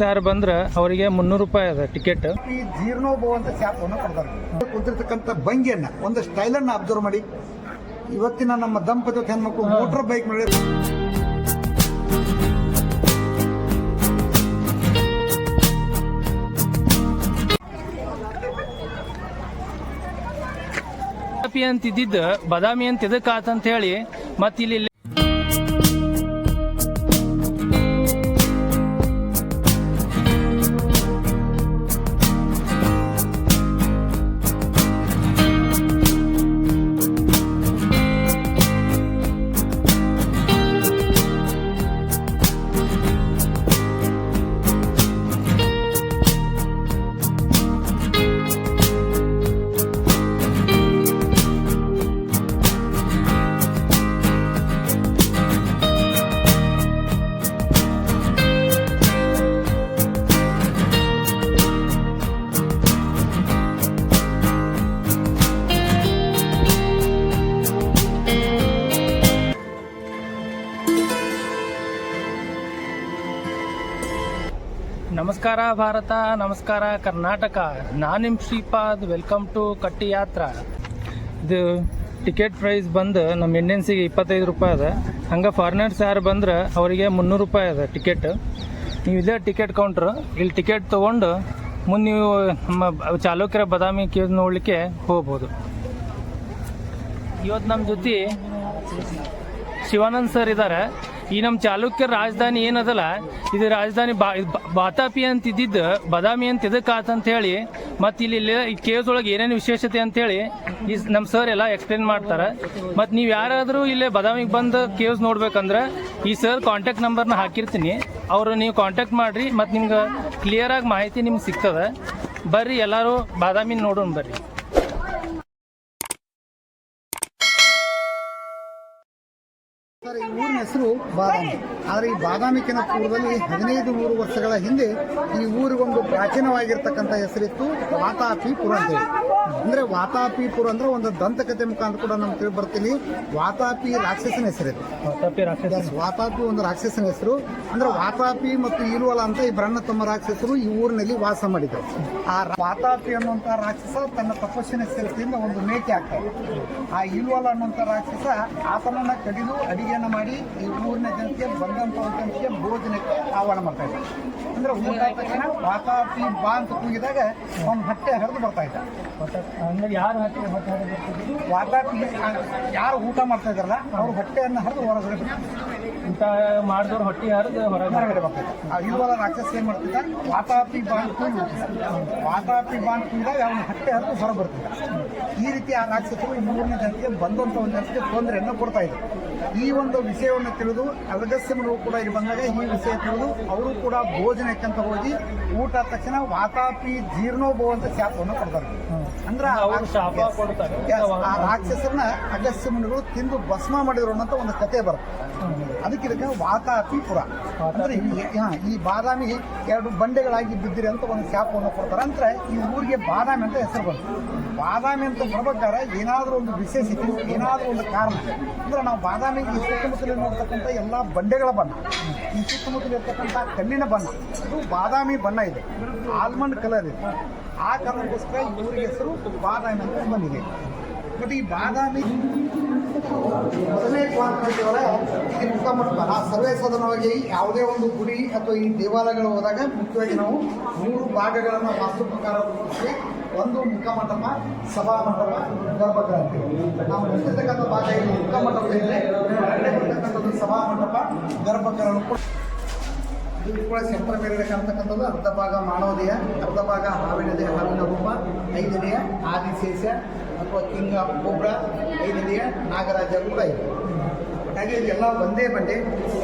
ಯಾರು ಬಂದ್ರೆ ಅವರಿಗೆ ಮುನ್ನೂರು ರೂಪಾಯಿ ಅದ ಟಿಕೆಟ್ ಈ ಜೀರ್ಣೋಭವ ಅಂತ ಶಾಪವನ್ನು ಕೊಡ್ತಾರೆ. ಕುಂತಿರ್ತಕ್ಕಂಥ ಭಂಗಿಯನ್ನ ಒಂದು ಸ್ಟೈಲನ್ನ ಅಬ್ಸರ್ವ್ ಮಾಡಿ. ಇವತ್ತಿನ ನಮ್ಮ ದಂಪತಿ ಹೆಣ್ಮಕ್ಳು ಮೋಟರ್ ಬೈಕ್ ಮೇಲೆ ಅಂತ ಇದ್ದಿದ್ದು ಬಾದಾಮಿ ಅಂತ ಇದಕ್ಕೆ ಆತಂತ ಹೇಳಿ ಮತ್ತೆ ಇಲ್ಲಿ ನಮಸ್ಕಾರ ಭಾರತ, ನಮಸ್ಕಾರ ಕರ್ನಾಟಕ. ನಾನು ನಿಮ್ಮ ಶ್ರೀಪಾದ್ ವೆಲ್ಕಮ್ ಟು ಕಟ್ಟಿ ಯಾತ್ರ ಇದು ಟಿಕೆಟ್ ಪ್ರೈಸ್ ಬಂದು ನಮ್ಮ ಇಂಡಿಯನ್ಸಿಗೆ ಇಪ್ಪತ್ತೈದು ರೂಪಾಯಿ ಅದ. ಹಂಗೆ ಫಾರಿನರ್ಸ್ ಯಾರು ಬಂದ್ರೆ ಅವರಿಗೆ ಮುನ್ನೂರು ರೂಪಾಯಿ ಅದ ಟಿಕೆಟ್. ನೀವು ಇದೇ ಟಿಕೆಟ್ ಕೌಂಟ್ರ್ ಇಲ್ಲಿ ಟಿಕೆಟ್ ತೊಗೊಂಡು ಮುಂದೆ ನೀವು, ನಮ್ಮ ಚಾಲುಕ್ಯರ ಬದಾಮಿ ಕೇವ್ ನೋಡಲಿಕ್ಕೆ ಹೋಗ್ಬೋದು. ಇವತ್ತು ನಮ್ಮ ಜೊತೆ ಶಿವಾನಂದ್ ಸರ್ ಇದ್ದಾರೆ ಈ ನಮ್ಮ ಚಾಲುಕ್ಯರ ರಾಜಧಾನಿ ಏನದಲ್ಲ, ಇದು ರಾಜಧಾನಿ ಬಾ ಬಾತಾಪಿ ಅಂತ ಇದ್ದಿದ್ದು, ಬದಾಮಿ ಅಂತ ಇದಕ್ಕೆ ಆತಂತ ಹೇಳಿ, ಮತ್ತು ಇಲ್ಲಿ ಇಲ್ಲಿ ಈ ಕೇವ್ಸ್ ಒಳಗೆ ಏನೇನು ವಿಶೇಷತೆ ಅಂತೇಳಿ ಈ ನಮ್ಮ ಸರ್ ಎಲ್ಲ ಎಕ್ಸ್ಪ್ಲೇನ್ ಮಾಡ್ತಾರೆ. ಮತ್ತು ನೀವು ಯಾರಾದರೂ ಇಲ್ಲೇ ಬದಾಮಿಗೆ ಬಂದು ಕೇವ್ಸ್ ನೋಡ್ಬೇಕಂದ್ರೆ ಈ ಸರ್ ಕಾಂಟ್ಯಾಕ್ಟ್ ನಂಬರ್ನ ಹಾಕಿರ್ತೀನಿ. ಅವರು ನೀವು ಕಾಂಟ್ಯಾಕ್ಟ್ ಮಾಡಿರಿ, ಮತ್ತು ನಿಮ್ಗೆ ಕ್ಲಿಯರಾಗಿ ಮಾಹಿತಿ ನಿಮ್ಗೆ ಸಿಗ್ತದೆ. ಬರ್ರಿ ಎಲ್ಲರೂ ಬಾದಾಮಿ ನೋಡೋಣ ಬರ್ರಿ. ಸರ್ ಈ ಊರಿನ ಹೆಸರು ಬಾದಾಮಿ. ಆದರೆ ಈ ಬಾದಾಮಿಕಿನ ಪೂರ್ವದಲ್ಲಿ ಹದಿನೈದು ನೂರು ವರ್ಷಗಳ ಹಿಂದೆ ಈ ಊರಿಗೊಂದು ಪ್ರಾಚೀನವಾಗಿರ್ತಕ್ಕಂಥ ಹೆಸರಿತ್ತು ವಾತಾಪಿಪುರ ಅಂತೇಳಿ ಅಂದ್ರೆ ವಾತಾಪಿಪುರ ಅಂದ್ರೆ ಒಂದು ದಂತಕತೆ ಮುಖಾಂತರ ಕೂಡ ನಮ್ಗೆ ತಿಳಿ ಬರ್ತೀನಿ ವಾತಾಪಿ ರಾಕ್ಷಸನ ಹೆಸರಿತ್ತು. ವಾತಾಪಿ ಒಂದು ರಾಕ್ಷಸನ ಹೆಸರು. ಅಂದ್ರೆ ವಾತಾಪಿ ಮತ್ತು ಈರುವಲ ಅಂತ ಈ ಬ್ರಹ್ಮ ತಮ್ಮ ರಾಕ್ಷಸರು ಈ ಊರಿನಲ್ಲಿ ವಾಸ ಮಾಡಿದರು ಆ ವಾತಾಪಿ ಅನ್ನುವಂಥ ರಾಕ್ಷಸ ತನ್ನ ತಪಸ್ಸಿನ ಹೆಸರಿಂದ ಒಂದು ಮೇಕೆ ಆಗ್ತಾರೆ ಆ ಇಲ್ವಲ ಅನ್ನೋಂತ ರಾಕ್ಷಸ ಆತನನ್ನ ಕಡಿದು ಅಡಿಗೆಯನ್ನ ಮಾಡಿ ಈ ಊರಿನ ಜನತೆ ಬಂದಂತ ಜನತೆಗೆ ಭೋಜನಕ್ಕೆ ಆಹ್ವಾನ ಮಾಡ್ತಾ ಇದ್ದಾರೆ. ಅಂದ್ರೆ ಊಟ ಆದ ತಕ್ಷಣ ವಾತಾಪಿ ಬಾ ಅಂತ ಕೂಗಿದಾಗ ಅವ್ನ ಹೊಟ್ಟೆ ಹರಿದು ಬರ್ತಾ ಇದ್ದ ಅಂದ್ರೆ ಯಾರು ಹೊಟ್ಟೆ ಹೊಟ್ಟೆ? ವಾತಾಪಿ ಯಾರು ಊಟ ಮಾಡ್ತಾ ಇದ್ದಾರಲ್ಲ ಅವ್ರು ಹೊಟ್ಟೆಯನ್ನು ಹರಿದು ಹೊರಗಡೆ ಊಟ ಮಾಡಿದವ್ರು ಹೊಟ್ಟೆ ಹರಿದು ಹೊರಗೆ ಹೊರಗಡೆ ಬರ್ತಾ ಆ ಇರುವಲ ರಾಕ್ಷಸ ಏನ್ ಮಾಡ್ತಿದ್ದ? ವಾತಾಪಿ ಅಂತ ಕೂಗಿ ವಾತಾಪಿ ಅಂತ ಕೂಗಿದಾಗ ಅವನ ಹೊಟ್ಟೆ ಹರಿದು ಹೊರಗೆ ಬರ್ತಿದ್ದ. ಈ ರೀತಿ ಆ ರಾಕ್ಷಸರು ಈ ಮೂರನೇ ಜನಕ್ಕೆ ಬಂದಂತ ಒಂದು ಜನಕ್ಕೆ ತೊಂದರೆಯನ್ನು ಕೊಡ್ತಾ ಇದ್ರು. ಈ ಒಂದು ವಿಷಯವನ್ನು ತಿಳಿದು ಅಲಗಸ್ಯಮರು ಕೂಡ ಇಲ್ಲಿ ಬಂದಾಗ ಈ ವಿಷಯ ತಿಳಿದು ಅವರು ಕೂಡ ಭೋಜನಕ್ಕಂತ ಹೋಗಿ ಊಟ ಆದ ತಕ್ಷಣ ವಾತಾಪಿ ಜೀರ್ಣೋಭವ ಅಂತ ಶಾಪವನ್ನು ಕೊಡ್ತಾರೆ. ಅಂದ್ರೆ ಆ ರಾಕ್ಷಸರನ್ನ ಅಗಸ್ಯ ಮುನಿಗಳು ತಿಂದು ಭಸ್ಮ ಮಾಡಿದ್ರು ಅನ್ನೋ ಒಂದು ಕತೆ ಬರುತ್ತೆ. ಅದಕ್ಕೆ ಇದಕ್ಕೆ ವಾತಾಪಿಪುರ ಅಂದ್ರೆ ಈ- ಹಾ, ಈ ಬಾದಾಮಿ ಎರಡು ಬಂಡೆಗಳಾಗಿ ಬಿದ್ದಿರಿ ಅಂತ ಒಂದು ಶಾಪವನ್ನು ಕೊಡ್ತಾರೆ. ಅಂದ್ರೆ ಈ ಊರಿಗೆ ಬಾದಾಮಿ ಅಂತ ಹೆಸರು ಬಂತು. ಬಾದಾಮಿ ಅಂತ ಬರ್ಬೇಕಾದ್ರೆ ಏನಾದರೂ ಒಂದು ವಿಶೇಷತೆ ಏನಾದರೂ ಒಂದು ಕಾರಣ. ಅಂದ್ರೆ ನಾವು ಬಾದಾಮಿ ಈ ಸುತ್ತಮುತ್ತಲಿನ ನೋಡ್ತಕ್ಕಂಥ ಎಲ್ಲ ಬಂಡೆಗಳ ಬಣ್ಣ ಈ ಸುತ್ತಮುತ್ತಲ ಇರ್ತಕ್ಕಂಥ ಕಣ್ಣಿನ ಬಣ್ಣ ಇದು ಬಾದಾಮಿ ಬಣ್ಣ ಇದೆ. ಆಲ್ಮಂಡ್ ಕಲರ್ ಇದೆ. ಆ ಕಾರಣಕ್ಕೋಸ್ಕರ ಈ ಊರಿಗೆ ಹೆಸರು ಬಾದಾಮಿ ಅಂತ ಬಂದಿದೆ. ಬಟ್ ಈ ಬಾದಾಮಿ ಮೊದಲನೇ ಈ ಮುಖಮಂಟಪ ನಾವು ಸರ್ವೇ ಸಾಧಾರಣವಾಗಿ ಯಾವುದೇ ಒಂದು ಗುಡಿ ಅಥವಾ ಈ ದೇವಾಲಯಗಳು ಹೋದಾಗ ಮುಖ್ಯವಾಗಿ ನಾವು ಮೂರು ಭಾಗಗಳನ್ನು ವಾಸ್ತು ಪ್ರಕಾರ ರೂಪಿಸಿ ಒಂದು ಮುಖಮಂಟಪ ಸಭಾಮಂಟಪ ಗರ್ಭಗೃಹ ಅಂತೀವಿ ನಾವು ನಿಂತಿರ್ತಕ್ಕಂಥ ಭಾಗ ಇಲ್ಲಿ ಮುಖಮಂಟಪ ಇದೆ ಸಭಾ ಮಂಟಪ ಗರ್ಭಗೃಹ ಇದು ಕೂಡ ಸೆಂಟರ್ ಮೇಲೆ ಕಾಣ್ತಕ್ಕಂಥದ್ದು ಅರ್ಧ ಭಾಗ ಮಾನವದೇಯ ಅರ್ಧ ಭಾಗ ಹಾವಿನದೇ ಹಾವಿನ ರೂಪ ಐದನೆಯ ಆದಿಶೇಷ ಅಥವಾ ಕಿಂಗ ಗೊಬ್ಬರ ಐದನೆಯ ನಾಗರಾಜ ಕೂಡ ಇದೆ. ಹಾಗೆ ಇದೆಲ್ಲ ಒಂದೇ ಬಂಡೆ,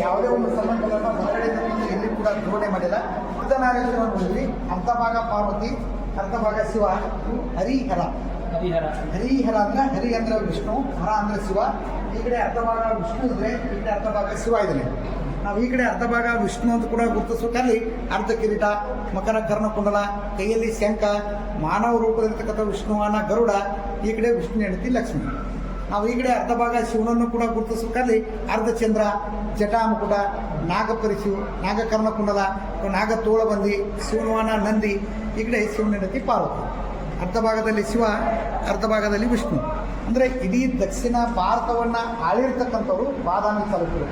ಯಾವುದೇ ಒಂದು ಸಂಬಂಧಗಳನ್ನ ಹೊರಗಡೆ ಎಲ್ಲಿ ಕೂಡ ಜೋಡಣೆ ಮಾಡಿಲ್ಲ. ಬುದ್ಧನಾಗೇಶ್ವರನಲ್ಲಿ ಅರ್ಧ ಭಾಗ ಪಾರ್ವತಿ, ಅರ್ಧ ಭಾಗ ಶಿವ ಹರಿಹರ ಹರಿಹರ. ಹರಿಹರ ಅಂದ್ರೆ ಹರಿ ಅಂದ್ರೆ ವಿಷ್ಣು ಹರ ಅಂದ್ರೆ ಶಿವ. ಈ ಕಡೆ ಅರ್ಧ ಭಾಗ ವಿಷ್ಣು ಇದ್ರೆ ಈ ಕಡೆ ಅರ್ಧ ಭಾಗ ಶಿವ ಇದ್ದಾನೆ. ನಾವು ಈ ಕಡೆ ಅರ್ಧ ಭಾಗ ವಿಷ್ಣು ಅಂತ ಕೂಡ ಗುರುತಿಸ್ಬೇಕಲ್ಲಿ ಅರ್ಧ ಕಿರೀಟ, ಮಕರ ಕರ್ಣಕುಂಡಲ ಕೈಯಲ್ಲಿ ಶಂಖ, ಮಾನವ ರೂಪದಲ್ಲಿರ್ತಕ್ಕಂಥ ವಿಷ್ಣುವನ ಗರುಡ, ಈ ಕಡೆ ವಿಷ್ಣು, ಹೆಂಡತಿ, ಲಕ್ಷ್ಮಿ. ನಾವು ಈ ಕಡೆ ಅರ್ಧ ಭಾಗ ಶಿವನನ್ನು ಕೂಡ ಗುರುತಿಸಬೇಕಲ್ಲಿ ಅರ್ಧ ಚಂದ್ರ, ಜಟಾಮುಕುಟ, ನಾಗಪರಿಶು ನಾಗಕರ್ಣಕುಂಡಲ ನಾಗ ಬಂದಿ ಶಿವನವಾನ ನಂದಿ, ಈ ಕಡೆ ಶಿವನ, ಹೆಂಡತಿ, ಪಾರ್ವತಿ. ಅರ್ಧ ಭಾಗದಲ್ಲಿ ಶಿವ ಅರ್ಧ ಭಾಗದಲ್ಲಿ ವಿಷ್ಣು. ಅಂದರೆ ಇಡೀ ದಕ್ಷಿಣ ಭಾರತವನ್ನು ಆಳಿರ್ತಕ್ಕಂಥವ್ರು ಬಾದಾಮಿ ತಾಲೂಕು.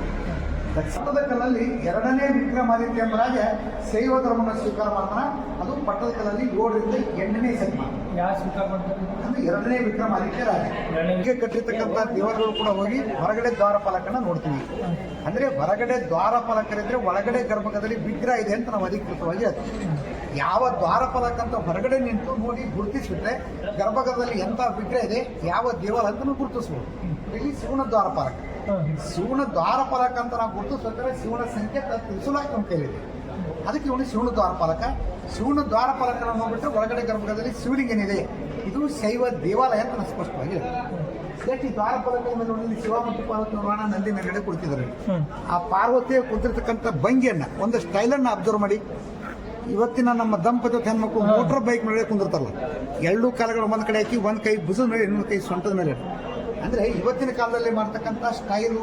ದಕ್ಷಿಣದ ಕಲ್ಲಲ್ಲಿ ಎರಡನೇ ವಿಕ್ರಮಾದಿತ್ಯ ರಾಜ ಶೈವ ಧರ್ಮವನ್ನು ಸ್ವೀಕಾರ ಮಾಡ್ತಾನೆ. ಅದು ಪಟ್ಟದ ಕಲ್ಲಲ್ಲಿ ಏಳರಿಂದ ಎಂಟನೇ ಶತಮಾನ ಯಾವ ಸ್ವೀಕಾರ ಮಾಡ್ತಾರೆ? ಅಂದ್ರೆ ಎರಡನೇ ವಿಕ್ರಮಾದಿತ್ಯ ರಾಜ. ಹೀಗೆ ಕಟ್ಟಿರ್ತಕ್ಕಂಥ ದೇವರುಗಳು ಕೂಡ ಹೋಗಿ ಹೊರಗಡೆ ದ್ವಾರಪಾಲಕನ ನೋಡ್ತೀವಿ. ಅಂದ್ರೆ ಹೊರಗಡೆ ದ್ವಾರಪಾಲಕರಿದ್ರೆ ಒಳಗಡೆ ಗರ್ಭಕದಲ್ಲಿ ವಿಗ್ರಹ ಇದೆ ಅಂತ ನಾವು ಅಧಿಕೃತವಾಗಿ ಹೇಳ್ತೀವಿ. ಯಾವ ದ್ವಾರಪಾಲಕ ಅಂತ ಹೊರಗಡೆ ನಿಂತು ನೋಡಿ ಗುರುತಿಸಿದ್ರೆ ಗರ್ಭಗೃಹದಲ್ಲಿ ಎಂತ ವಿಗ್ರಹ ಇದೆ? ಯಾವ ದೇವಾಲಯ ಅಂತ ಗುರುತಿಸಬಹುದು ಗುರುತಿಸ್ಬೋದು ಇಲ್ಲಿ ಶಿವನ ದ್ವಾರಪಾಲಕ. ಶಿವನ ದ್ವಾರಪಾಲಕ ಅಂತ ನಾವು ಗುರುತಿಸ್ಬೇಕಾದ್ರೆ ಶಿವನ ಸಂಕೇತ ತ್ರಿಶೂಲ ನಮ್ಮ ಕೈಲಿದೆ ಅದಕ್ಕೆ ಇವನು ಶಿವನ ದ್ವಾರಪಾಲಕ. ಶಿವನ ದ್ವಾರಪಾಲಕನ ನೋಡ್ಬಿಟ್ಟು ಒಳಗಡೆ ಗರ್ಭಗದಲ್ಲಿ ಶಿವಲಿಂಗನಿದೆ? ಇದು ಶೈವ ದೇವಾಲಯ ಅಂತ ನಾನು ಸ್ಪಷ್ಟವಾಗಿ. ಈ ದ್ವಾರಪಾಲಕ ಮೇಲೆ ನೋಡಿ ಶಿವ ಮತ್ತು ಪಾರ್ವತಿ ನೋಡೋಣ ನಂದಿ ಮೇಲ್ಗಡೆ ಕುಳಿತಿದ್ದಾರೆ. ಆ ಪಾರ್ವತಿಯ ಕುಳಿತಿರ್ತಕ್ಕಂಥ ಭಂಗಿಯನ್ನ ಒಂದು ಸ್ಟೈಲನ್ನು ಅಬ್ಸರ್ವ್ ಮಾಡಿ. ಇವತ್ತಿನ ನಮ್ಮ ದಂಪತಿ ಹೆಣ್ಮಕ್ಳು ಮೋಟರ್ ಬೈಕ್ ಮೇಲೆ ಕುಂದಿರ್ತಾರಲ್ಲ ಎರಡು ಕಾಲಗಳು ಒಂದ್ ಕಡೆ ಹಾಕಿ ಒಂದ್ ಕೈ ಬುಸದ ಮೇಲೆ ಇನ್ನೊಂದು ಕೈ ಸೊಂಟದ ಮೇಲೆ. ಅಂದ್ರೆ ಇವತ್ತಿನ ಕಾಲದಲ್ಲಿ ಮಾಡ್ತಕ್ಕಂಥ ಸ್ಟೈಲು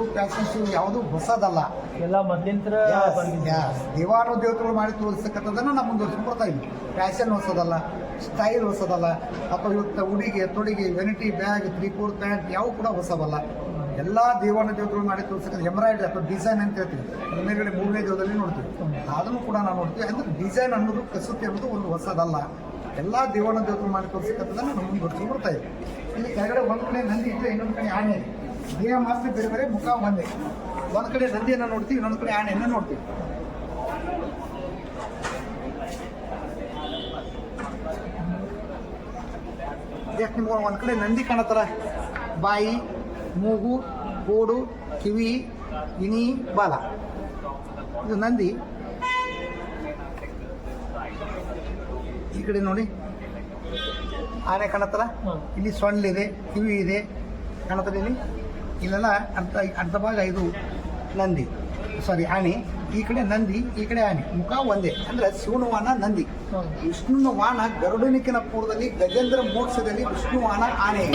ಶೂ ಯಾವುದು ಹೊಸದಲ್ಲ. ಎಲ್ಲ ಮಧ್ಯಂತರ. ದೇವಾನು ದೇವತೆಗಳು ಮಾಡಿ ತೋರಿಸ್ತಕ್ಕಂಥದ್ದನ್ನ ನಮ್ಮ ಒಂದು ಸಂಪ್ರದಾಯ ಇದ್ವಿ ಫ್ಯಾಷನ್ ಹೊಸದಲ್ಲ ಸ್ಟೈಲ್ ಹೊಸದಲ್ಲ. ಅಥವಾ ಇವತ್ತು ಉಡುಗೆ ತೊಡಿಗೆ vanity bag three four pant ಯಾವ ಕೂಡ ಹೊಸದಲ್ಲ ಎಲ್ಲ ದೇವನ ದೇವತೆಗಳು ಮಾಡಿ ತೋರಿಸ್ತಕ್ಕಂಥ ಎಂಬ್ರಾಯ್ಡ್ರಿ ಅಥವಾ ಡಿಸೈನ್ ಅಂತ ಹೇಳ್ತೀವಿ. ಮೇಲ್ಗಡೆ ಮೂರನೇ ದೇವದಲ್ಲಿ ನೋಡ್ತೀವಿ. ಅದನ್ನು ಕೂಡ ನಾವು ನೋಡ್ತೀವಿ, ಅಂದ್ರೆ ಡಿಸೈನ್ ಅನ್ನೋದು ಕಸೂತಿ ಅನ್ನೋದು ಒಂದು ಹೊಸದಲ್ಲ. ಎಲ್ಲ ದೇವನ ದೇವತೆಗಳು ಮಾಡಿ ತೋರಿಸಕ್ಕಂಥದ್ದನ್ನು ನಮ್ಮ ಬರ್ತೀವಿ ಬರ್ತಾ ಇದೆ. ಇಲ್ಲಿ ಕೆಳಗಡೆ ಒಂದು ಕಡೆ ನಂದಿ ಇದ್ರೆ ಇನ್ನೊಂದು ಕಡೆ ಆನೆ. ದೇಹ ಮಾತ್ರ ಬೇರೆ ಬೇರೆ, ಮುಖ ಒಂದೇ. ಒಂದು ಕಡೆ ನಂದಿಯನ್ನ ನೋಡ್ತೀವಿ, ಇನ್ನೊಂದು ಕಡೆ ಆನೆಯನ್ನ ನೋಡ್ತೀವಿ. ಯಾಕೆ ನಿಮ್ಗೆ ಒಂದ್ ಕಡೆ ನಂದಿ ಕಾಣತ್ತಾರ ಬಾಯಿ. ಮೂಗು ಕೋಡು ಕಿವಿ ಇನಿ ಬಾಲ. ಇದು ನಂದಿ. ಈ ಕಡೆ ನೋಡಿ. ಆನೆ ಕಾಣತ್ತಲ್ಲ. ಇಲ್ಲಿ ಸೊಂಡಿದೆ ಕಿವಿ ಇದೆ. ಕಾಣತ್ತಲ್ಲ ಇಲ್ಲಿ? ಇಲ್ಲೆಲ್ಲ ಅರ್ಧ ಅರ್ಧ ಭಾಗ ಇದು ನಂದಿ. ಸಾರಿ ಆನೆ. ಈ ಕಡೆ ನಂದಿ ಈ ಕಡೆ ಆನೆ. ಮುಖ ಒಂದೇ. ಅಂದ್ರೆ ಶಿವನ ವಾಹನ ನಂದಿ ವಿಷ್ಣುನ ವಾಹನ ಗರುಡನಿಕಿನ ಪೂರ್ವದಲ್ಲಿ ಗಜೇಂದ್ರ ಮೋಕ್ಷದಲ್ಲಿ ವಿಷ್ಣು ವಾಹನ ಆನೆ.